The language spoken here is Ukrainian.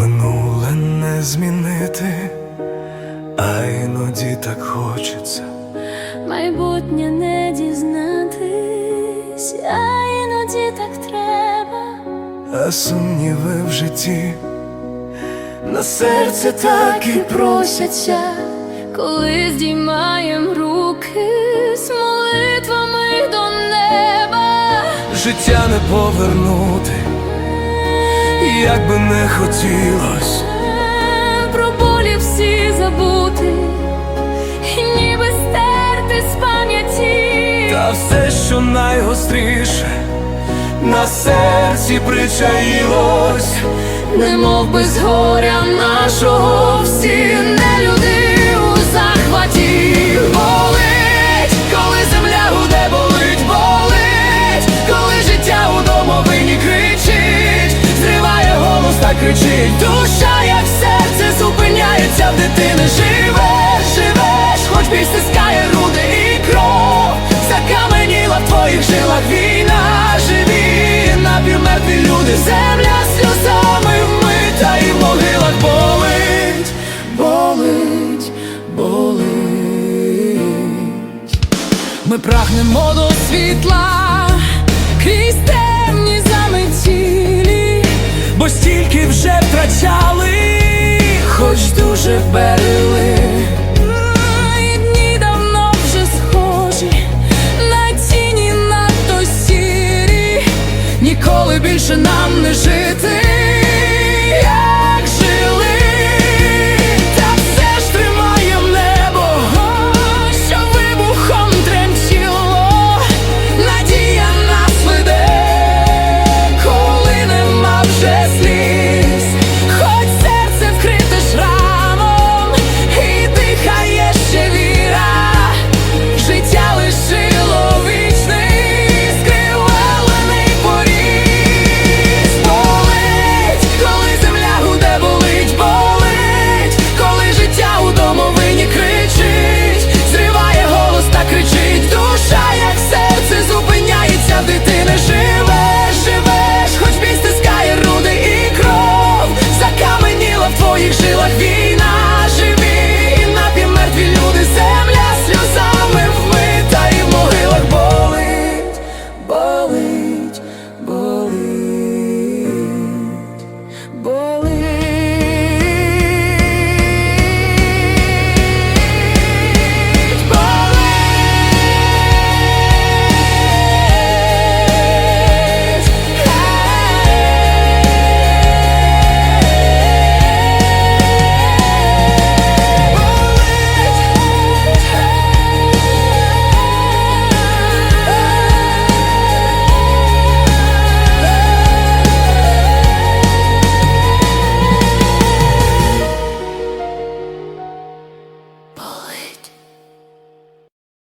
Минуле не змінити, а іноді так хочеться. Майбутнє не дізнатись, а іноді так треба. А сумніви в житті на серце так і просяться. Коли здіймаєм руки з молитвами до неба, Життя не повернути, як би не хотілось, про болі всі забути, ніби стерти з пам'яті. та все, що найгостріше, на серці причаїлось, Немов би з горя нашого всі кричить, душа, як серце зупиняється в дитини, живеш, живеш, хоч біль стискає руди і кров, закаменіла в твоїх жилах війна, живі, напівмертві люди, земля сльозами вмита і в могилах болить, болить, болить. Ми прагнемо до світла. Крізь темні втрачали, хоч дуже берили. Дні давно вже схожі, на тіні надто сірі, ніколи більше нам не жити.